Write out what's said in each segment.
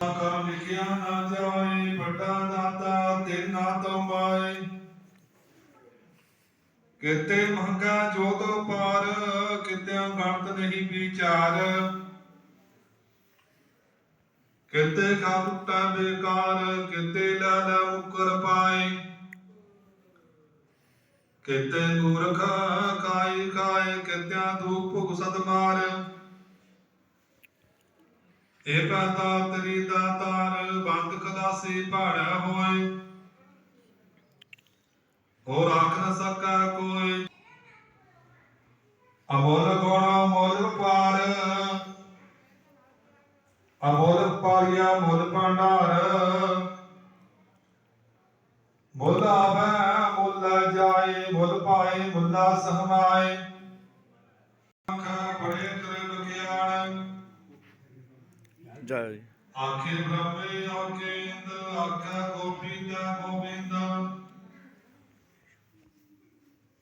ਕਰਮ ਲਿਖਿਆ ਨਾ ਜਾਏ, ਵੱਡਾ ਦਾਤਾ ਤੇ ਤੋਂ ਮਾਏ ਕਿਤੇ ਮੰਗਾ ਜੋਤ ਪਾਰ ਕਿਤੇ ਗਣਤ ਨਹੀਂ ਵਿਚਾਰ। ਕਿਤੇ ਖਾ ਬੇਕਾਰ, ਕਿਤੇ ਲਾਲਾ ਮੁਕਰ ਪਾਏ। ਕਿਤੇ ਮੂਰਖ ਕਾਈ ਕਾਏ ਕਿਤਿਆਂ ਧੂਪ ਭੁਗ ਸਦ ਮਾਰ। ਏਕਾ ਤਰੀ ਦਾ ਬੰਦ ਖਲਾਸੀ ਭਾੜਾ ਹੋਏ। ਹੋਰ ਆਖ ਨ ਸਕਾ ਕੋਈ। ਅਮੋਲ ਗੁਣ ਅਮੋਲ ਪਾਰ। ਅਮੋਲ ਪਾਰਿਆ ਮੁੱਲ ਭੰਡਾਰ। ਮੁੱਲ ਆਵੈ, ਮੁੱਲ ਜਾਏ, ਮੁੱਲ ਪਾਏ, ਮੁੱਲਾ ਸਹਮਾਏ ਅੱਖਾਂ ਬੜੇ ਤਰੇ ਬਖਿਆਣ ਜੈ। ਜੀ ਆਖੇ ਬ੍ਰਹਮੇ, ਆਖੇ ਇੰਦ, ਆਖਾ ਗੋਬਿੰਦ ਗੋਬਿੰਦ।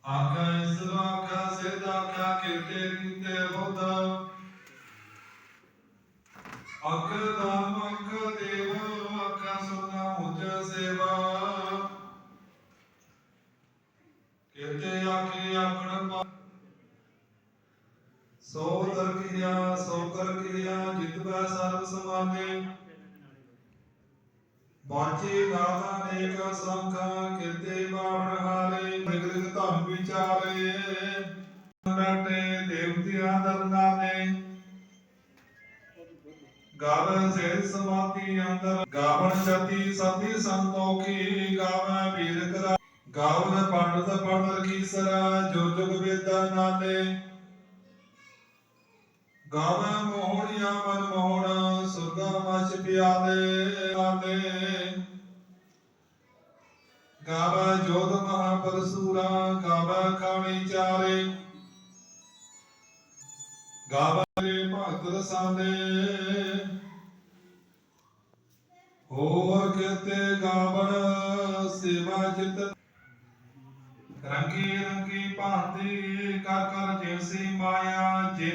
ਆਖਾ ਇਸਰ ਆਖਾ ਸਿਧ, ਆਖਾ ਕੀਤੇ ਕੀਤੇ ਬੁੱਧ। ਅਖ ਦਾਮ ਅਖ ਦੇਵ ਅਖ ਸੁਨਾ ਮੁਝ ਸੇਵਾ। ਕੀਤੇ ਆਖੇ ਆਖਣ ਪਾ ਸੋ ਦਰ ਕਿਰਿਆ ਸੋ ਕਰ ਕਿਰਿਆ ਜਿਤਵੈ ਸਰਬ ਸਮਾਗੇ। ਬਾਚੇ ਨਾਦਾ ਨੇਕ ਸੰਖਾ ਕਿਤੇ ਬਾਵਣ ਹਾਰੇ, ਨਿਗਰਿਤ ਧਮ ਵਿਚਾਰੇ। ਬੈਠੇ ਦੇਵਤਿਆਂ ਦਰਨਾ ਨੇ ਗਾਵਨ ਸੇ ਸਮਾਤੀ ਅੰਦਰ ਗਾਵਨ ਜਤੀ ਸਤੀ ਸੰਤੋਖੀ ਗਾਵਨ ਵੀਰ ਕਰਾ ਗਾਵਨ ਪੰਡਤ ਪੜਨ ਰਖੀਸਰਾ ਜੋ ਜੁਗ ਵੇਦਾ ਨਾਲੇ ਗਾਵੈ ਮੋਹਣਿਆ ਮਨ ਮੋਹਣ, ਸੁਰਗਾ ਮਚ ਪਿਆਲੇ ਆਲੇ ਗਾਵੈ ਜੋਧ ਮਹਾਪਰਸੂਰਾ, ਗਾਵੈ ਖਾਣੀ ਚਾਰੇ। ਗਾਵੈ ਰੇ ਭਗਤ ਰਸਾਲੇ ਹੋਰ ਕਿਤੇ ਗਾਵਣ ਸੇਵਾ ਚਿਤ। ਰੰਗੀ ਰੰਗੀ ਭਾਂਤੀ ਕਰ ਕਰ ਜਿਵਸੀ ਮਾਇਆ ਜੇ